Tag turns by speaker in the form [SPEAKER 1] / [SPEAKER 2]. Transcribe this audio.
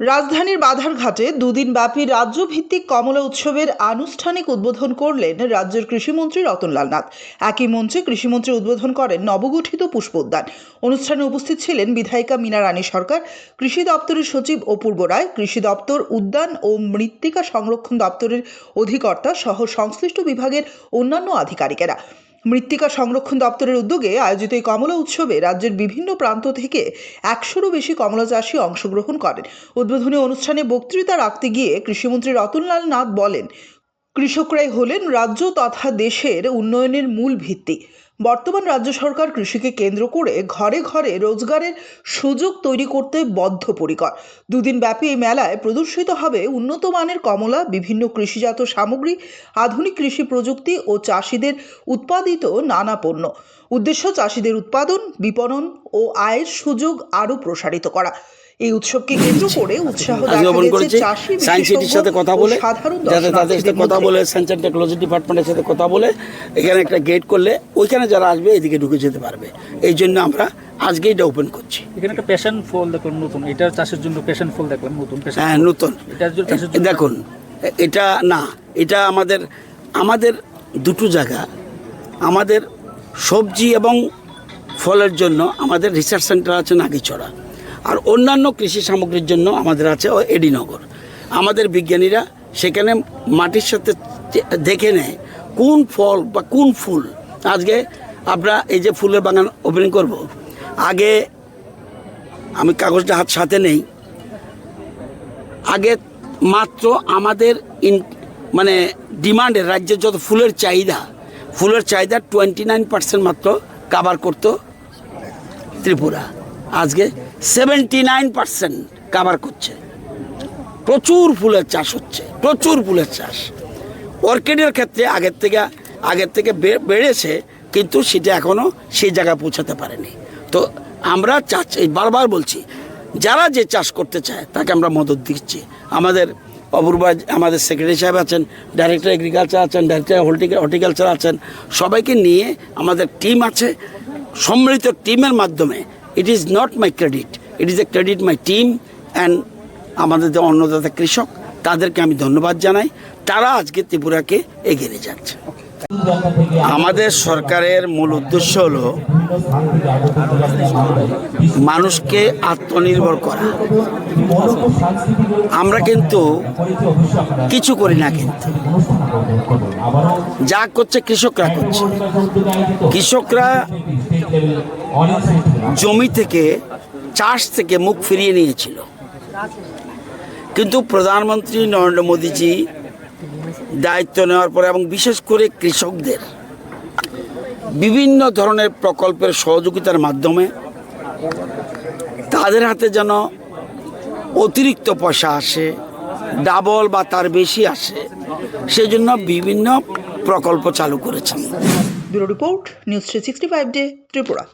[SPEAKER 1] রাজধানীর বাধারঘাটে দুদিন ব্যাপী রাজ্যভিত্তিক কমলা উৎসবের আনুষ্ঠানিক উদ্বোধন করলেন রাজ্যের কৃষিমন্ত্রী রতনলাল নাথ। একই মঞ্চে কৃষিমন্ত্রী উদ্বোধন করেন নবগঠিত পুষ্প উদ্যান অনুষ্ঠানে উপস্থিত ছিলেন বিধায়িকা মীনা রানী সরকার, কৃষি দপ্তরের সচিব অপূর্ব রায়, কৃষি দপ্তর উদ্যান ও মৃত্তিকা সংরক্ষণ দপ্তরের অধিকর্তা সহ সংশ্লিষ্ট বিভাগের অন্যান্য আধিকারিকেরা। মৃত্তিকা সংরক্ষণ দপ্তরের উদ্যোগে আয়োজিত এই কমলা উৎসবে রাজ্যের বিভিন্ন প্রান্ত থেকে একশোরও বেশি কমলা চাষি অংশগ্রহণ করেন। উদ্বোধনী অনুষ্ঠানে বক্তৃতা রাখতে গিয়ে কৃষিমন্ত্রী রতনলাল নাথ বলেন, কৃষকরাই হলেন রাজ্য তথা দেশের উন্নয়নের মূল ভিত্তি। বর্তমান রাজ্য সরকার কৃষিকে কেন্দ্র করে ঘরে ঘরে রোজগারের সুযোগ তৈরি করতে বদ্ধপরিকর। দুদিন ব্যাপী এই মেলায় প্রদর্শিত হবে উন্নত মানের কমলা, বিভিন্ন কৃষিজাত সামগ্রী, আধুনিক কৃষি প্রযুক্তি ও চাষিদের উৎপাদিত নানা পণ্য। উদ্দেশ্য চাষিদের উৎপাদন, বিপণন ও আয়ের সুযোগ আরও প্রসারিত করা। এই উৎসবকে কেন্দ্র করে উৎসাহ
[SPEAKER 2] আজকে
[SPEAKER 1] দেখা গেছে চাষি
[SPEAKER 2] সায়েন্স সাথে কথা বলে
[SPEAKER 1] সাধারণ
[SPEAKER 2] যাতে তাদের সাথে কথা বলে সায়েন্স অ্যান্ড টেকনোলজি ডিপার্টমেন্টের সাথে কথা বলে এখানে একটা গেট করলে ওইখানে যারা আসবে এদিকে ঢুকে যেতে পারবে। এই জন্য আমরা আজকে এটা ওপেন করছি।
[SPEAKER 3] এখানে একটা প্যাশন ফল দেখলাম নতুন। এটা চাষের জন্য প্যাশন ফল দেখলাম নতুন
[SPEAKER 2] হ্যাঁ নতুন। দেখুন এটা না এটা আমাদের আমাদের দুটো জায়গা। আমাদের সবজি এবং ফলের জন্য আমাদের রিসার্চ সেন্টার আছে নাগিছড়া। আর অন্যান্য কৃষি সামগ্রীর জন্য আমাদের আছে ও এডিনগর। আমাদের বিজ্ঞানীরা সেখানে মাটির সাথে দেখে নেয় কোন ফল বা কোন ফুল। আজকে আমরা এই যে ফুলের বাগান ওপেনিং করব। আগে আমি কাগজটা হাত সাথে নেই। আগে মাত্র আমাদের ইন মানে ডিমান্ডের রাজ্যের যত ফুলের চাহিদা ফুলের চাহিদা টোয়েন্টি নাইন পার্সেন্ট মাত্র কাভার করতো ত্রিপুরা। আজকে সেভেন্টি নাইন পার্সেন্ট কাভার করছে। প্রচুর ফুলের চাষ হচ্ছে, প্রচুর ফুলের চাষ। অর্কিডের ক্ষেত্রে আগের থেকে আগের থেকে বেড়েছে, কিন্তু সেটা এখনও সেই জায়গায় পৌঁছাতে পারেনি। তো আমরা চাচ্ছি বারবার বলছি, যারা যে চাষ করতে চায়, তাকে আমরা মদত দিচ্ছি। আমাদের অপূর্বা, আমাদের সেক্রেটারি সাহেব আছেন ডাইরেক্টর এগ্রিকালচার আছেন ডাইরেক্টর হর্টিকালচার আছেন, সবাইকে নিয়ে আমাদের টিম আছে। সম্মিলিত টিমের মাধ্যমে it is not my credit it is a credit my team and আমাদের যে অন্নদাতা কৃষক, তাদেরকে আমি ধন্যবাদ জানাই। তারা আজকে ত্রিপুরাকে এগিয়ে যাচ্ছে। আমাদের সরকারের মূল উদ্দেশ্য হল মানুষকে আত্মনির্ভর করা। আমরা কিন্তু কিছু করি না কিন্তু। যা করছে কৃষকরা করছে। কৃষকরা জমি থেকে, চাষ থেকে মুখ ফিরিয়ে নিয়েছিল। কিন্তু প্রধানমন্ত্রী নরেন্দ্র মোদীজি দায়িত্ব নেওয়ার পরে এবং বিশেষ করে কৃষকদের বিভিন্ন ধরনের প্রকল্পের সহযোগিতার মাধ্যমে তাদের হাতে যেন অতিরিক্ত পয়সা আসে, ডাবল বা তার বেশি আসে, সেজন্য বিভিন্ন প্রকল্প চালু করেছেন।
[SPEAKER 1] Bureau report, news three sixty five day, Tripura.